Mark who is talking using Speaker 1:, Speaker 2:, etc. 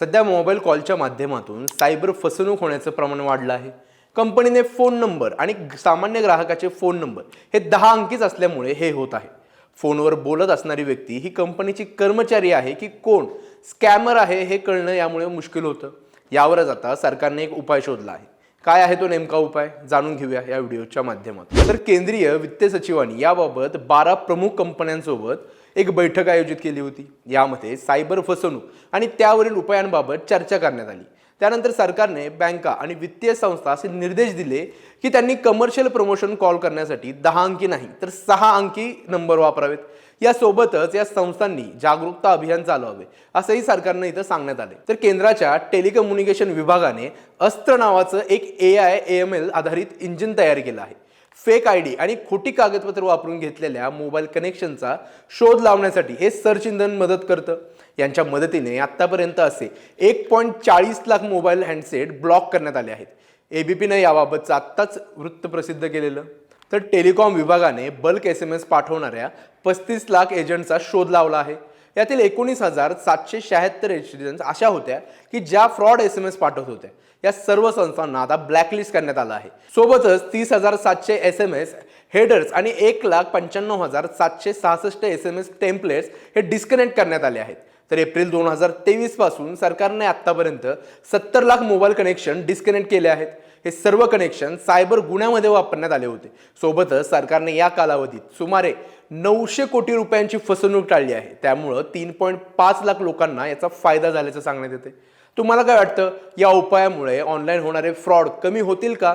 Speaker 1: सध्या मोबाईल कॉलच्या माध्यमातून सायबर फसवणूक होण्याचं प्रमाण वाढलं आहे. कंपनीने फोन नंबर आणि सामान्य ग्राहकाचे फोन नंबर हे दहा अंकीच असल्यामुळे हे होत आहे. फोनवर बोलत असणारी व्यक्ती ही कंपनीची कर्मचारी आहे की कोण? स्कॅमर आहे हे कळणं यामुळे मुश्किल होतं. यावरच आता सरकारने एक उपाय शोधला आहे. काय आहे तो नेमका उपाय? जाणून घेऊया या व्हिडिओच्या माध्यमातून. तर केंद्रीय वित्त सचिवांनी याबाबत बारा प्रमुख कंपन्यांसोबत एक बैठक आयोजित केली होती. यामध्ये सायबर फसवणूक आणि त्यावरील उपायांबाबत चर्चा करण्यात आली. त्यानंतर सरकारने बँका आणि वित्तीय संस्था असे निर्देश दिले की त्यांनी कमर्शियल प्रमोशन कॉल करण्यासाठी दहा अंकी नाही तर सहा अंकी नंबर वापरावेत. यासोबतच या संस्थांनी जागरूकता अभियान चालवावे असंही सरकारनं इथं सांगण्यात आले तर केंद्राच्या टेलिकम्युनिकेशन विभागाने अस्त्र नावाचं एक ए आय एम एल आधारित इंजिन तयार केलं आहे. फेक आय डी आणि खोटी कागदपत्र वापरून घेतलेल्या मोबाईल कनेक्शनचा शोध लावण्यासाठी हे सर्च इंधन मदत करतं. यांच्या मदतीने आत्तापर्यंत असे एक पॉईंट चाळीस लाख मोबाईल हँडसेट ब्लॉक करण्यात आले आहेत. एबीपीनं याबाबतचं आत्ताच वृत्त प्रसिद्ध केलेलं. तर टेलिकॉम विभागाने बल्क एस एम एस पाठवणाऱ्या पस्तीस लाख एजंटचा शोध लावला आहे. यातील एकोणीस हजार सातशे शहात्तर एजंट्स अशा होत्या की ज्या फ्रॉड एस एम एस पाठवत होत्या या सर्व संस्थांना आता ब्लॅकलिस्ट करण्यात आलं आहे. सोबतच तीस हजार सातशे एस एम एस हेडर्स आणि एक लाख पंच्याण्णव हजार सातशे सहासष्ट एस एम एस टेम्पलेट्स हे डिस्कनेक्ट करण्यात आले आहेत. तर एप्रिल दोन हजार तेवीसपासून सरकारने आत्तापर्यंत सत्तर लाख मोबाईल कनेक्शन डिस्कनेक्ट केले आहेत. हे सर्व कनेक्शन सायबर गुन्ह्यामध्ये वापरण्यात आले होते. सोबतच सरकारने या कालावधीत सुमारे नऊशे कोटी रुपयांची फसवणूक टाळली आहे. त्यामुळं तीन पॉईंट पाच लाख लोकांना याचा फायदा झाल्याचं सांगण्यात येते तुम्हाला काय वाटतं? या उपायामुळे ऑनलाईन होणारे फ्रॉड कमी होतील का?